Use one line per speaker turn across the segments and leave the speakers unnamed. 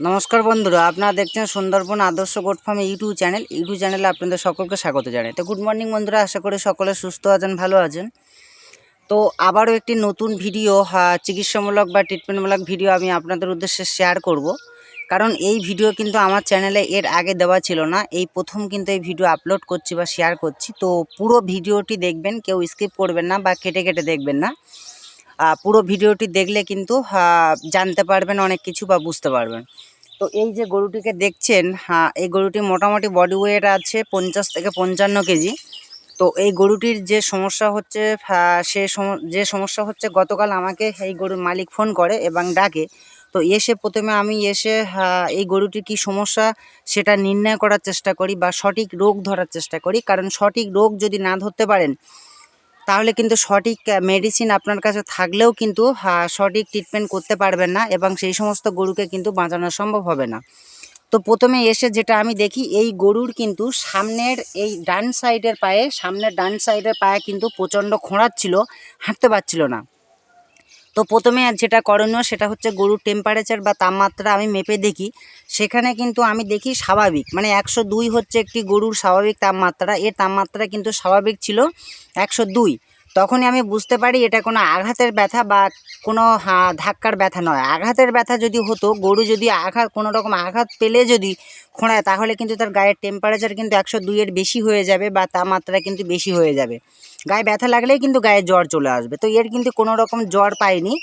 নমস্কার বন্ধুরা, আপনারা দেখছেন Sundarban Adarsh goat farm YouTube channel. YouTube চ্যানেলে আপনাদের সকলকে স্বাগত জানাই। তো গুড মর্নিং বন্ধুরা, আশা করি সকলে সুস্থ আছেন, ভালো আছেন। তো আবারও একটি নতুন ভিডিও চিকিৎসামূলক বা ট্রিটমেন্টমূলক ভিডিও আমি আপনাদের উদ্দেশ্যে শেয়ার করব। কারণ এই ভিডিও কিন্তু আমার চ্যানেলে এর আগে দেওয়া ছিল না, এই প্রথম কিন্তু এই ভিডিও আপলোড করছি বা শেয়ার করছি। তো পুরো ভিডিওটি দেখবেন, কেউ স্কিপ করবেন না বা কেটে কেটে দেখবেন না। পুরো ভিডিওটি দেখলে কিন্তু জানতে পারবেন অনেক কিছু বা বুঝতে পারবেন। তো এই যে গরুটিকে দেখছেন হ্যাঁ এই গরুটি মোটামুটি বডি ওয়েট আছে পঞ্চাশ থেকে পঞ্চান্ন কেজি। তো এই গরুটির যে সমস্যা হচ্ছে সে যে সমস্যা হচ্ছে, গতকাল আমাকে এই গরুর মালিক ফোন করে এবং ডাকে। তো এসে প্রথমে আমি এসে এই গরুটির কী সমস্যা সেটা নির্ণয় করার চেষ্টা করি বা সঠিক রোগ ধরার চেষ্টা করি। কারণ সঠিক রোগ যদি না ধরতে পারেন তাহলে কিন্তু সঠিক মেডিসিন আপনার কাছে থাকলেও কিন্তু সঠিক ট্রিটমেন্ট করতে পারবেন না এবং সেই সমস্ত গরুকে কিন্তু বাঁচানো সম্ভব হবে না। তো প্রথমে এসে যেটা আমি দেখি, এই গরুর কিন্তু সামনের এই ডান সাইডের পায়ে, সামনের ডান সাইডের পায়ে কিন্তু প্রচণ্ড খোঁড়াচ্ছিল, হাঁটতে পারছিল না। তো প্রথমে যেটা করণীয় সেটা হচ্ছে গরুর টেম্পারেচার বা তাপমাত্রা আমি মেপে দেখি। সেখানে কিন্তু আমি দেখি স্বাভাবিক মানে একশো দুই হচ্ছে একটি গরুর স্বাভাবিক তাপমাত্রা। এর তাপমাত্রা কিন্তু স্বাভাবিক ছিল একশো দুই। তখনই আমি বুঝতে পারি এটা কোনো আঘাতের ব্যথা বা কোনো ধাক্কার ব্যথা নয়। আঘাতের ব্যথা যদি হতো, গরু যদি আঘাত, কোনো রকম আঘাত পেলে যদি খোঁড়ায়, তাহলে কিন্তু তার গায়ের টেম্পারেচার কিন্তু একশো দুইয়ের বেশি হয়ে যাবে বা তাপমাত্রা কিন্তু বেশি হয়ে যাবে। গায়ে ব্যথা লাগলেই কিন্তু গায়ে জ্বর চলে আসবে। তো এর কিন্তু কোনো রকম জ্বর পাইনি।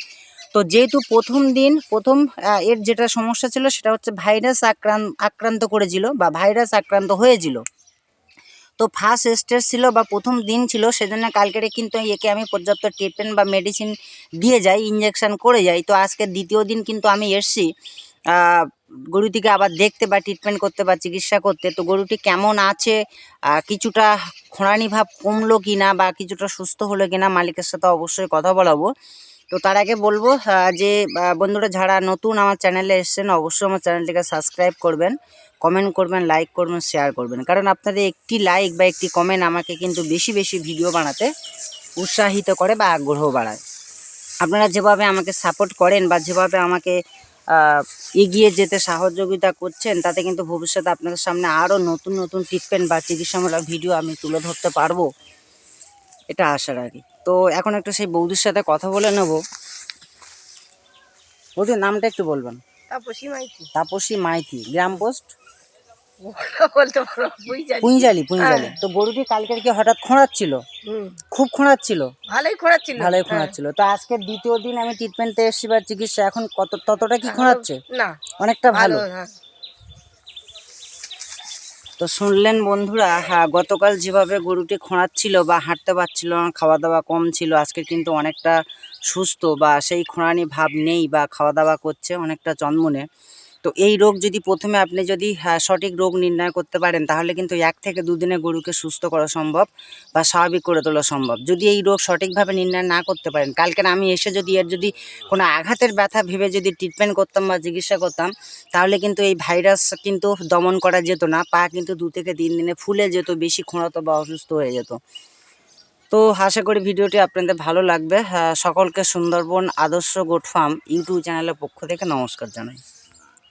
তো যেহেতু প্রথম দিন, প্রথম এর যেটা সমস্যা ছিল সেটা হচ্ছে ভাইরাস আক্রান্ত আক্রান্ত করেছিল বা ভাইরাস আক্রান্ত হয়েছিল। তো ফার্স্ট স্টেজ ছিল বা প্রথম দিন ছিল, সেজন্য কালকেরে কিন্তু একে আমি পর্যাপ্ত ট্রিটমেন্ট বা মেডিসিন দিয়ে যাই ইঞ্জেকশন করে যাই। তো আজকে দ্বিতীয় দিন কিন্তু আমি এসছি। গরুটিকে আবার দেখতে বা ট্রিটমেন্ট করতে বা চিকিৎসা করতে। তো গরুটি কেমন আছে? কিছুটা খোঁড়ানি ভাব কমলো কি না বা কিছুটা সুস্থ হলো কি না মালিকের সাথে অবশ্যই কথা বলাবো। তো তার আগে বলব যে বন্ধুরা যারা নতুন আমার চ্যানেলে এসেছেন, অবশ্যই আমার চ্যানেলটিকে সাবস্ক্রাইব করবেন। কমেন্ট করবেন লাইক করবেন শেয়ার করবেন। কারণ আপনাদের একটি লাইক বা একটি কমেন্ট আমাকে কিন্তু বেশি বেশি ভিডিও বানাতে উৎসাহিত করে বা আগ্রহ বাড়ায়। আপনারা যেভাবে আমাকে সাপোর্ট করেন বা যেভাবে আমাকে এগিয়ে যেতে সহযোগিতা করছেন তাতে কিন্তু ভবিষ্যতে আপনাদের সামনে আরও নতুন নতুন ট্রিটমেন্ট বা চিকিৎসামূলক ভিডিও আমি তুলে ধরতে পারব এটা আশা রাখি। তো এখন একটু সেই বৌদির সাথে কথা বলে নেব। বৌদির নামটা একটু বলবেন।
তাপসী মাইতি।
তাপসী মাইতি গ্রাম পোস্ট? পুঁইজালি পুঁইজালি তো গরুটি কালকের কি হঠাৎ খোঁড়াচ্ছিল?
হুম।
খুব খোঁড়াচ্ছিল।
ভালোই খোঁড়াচ্ছিল।
ভালোই
হ্যাঁ।
খোঁড়াচ্ছিল। তো আজকে দ্বিতীয় দিন আমি ট্রিটমেন্টে এসেছি বা চিকিৎসা এখন কত ততটা কি খোঁড়াচ্ছে?
না।
অনেকটা ভালো
ভালো। হ্যাঁ।
তো শুনলেন বন্ধুরা হ্যাঁ গতকাল যেভাবে গরুটি খোঁড়াচ্ছিল বা হাঁটতে পারছিল না খাওয়া দাওয়া কম ছিল আজকে কিন্তু অনেকটা সুস্থ বা সেই খোঁড়ানি ভাব নেই বা খাওয়া দাওয়া করছে অনেকটা চন্মনে। তো এই রোগ যদি প্রথমে আপনি যদি হ্যাঁ, সঠিক রোগ নির্ণয় করতে পারেন তাহলে কিন্তু এক থেকে দুদিনে গরুকে সুস্থ করা সম্ভব বা স্বাভাবিক করে তোলা সম্ভব। যদি এই রোগ সঠিকভাবে নির্ণয় না করতে পারেন কালকের আমি এসে যদি এর যদি কোনো আঘাতের ব্যথা ভেবে যদি ট্রিটমেন্ট করতাম বা চিকিৎসা করতাম তাহলে কিন্তু এই ভাইরাস কিন্তু দমন করা যেত না পা কিন্তু দু থেকে তিন দিনে ফুলে যেত বেশি খোঁড়াতো বা অসুস্থ হয়ে যেত। তো আশা করি ভিডিওটি আপনাদের ভালো লাগবে। আহ, সকলকে Sundarban Adarsh goat farm YouTube চ্যানেলের পক্ষ থেকে নমস্কার জানাই।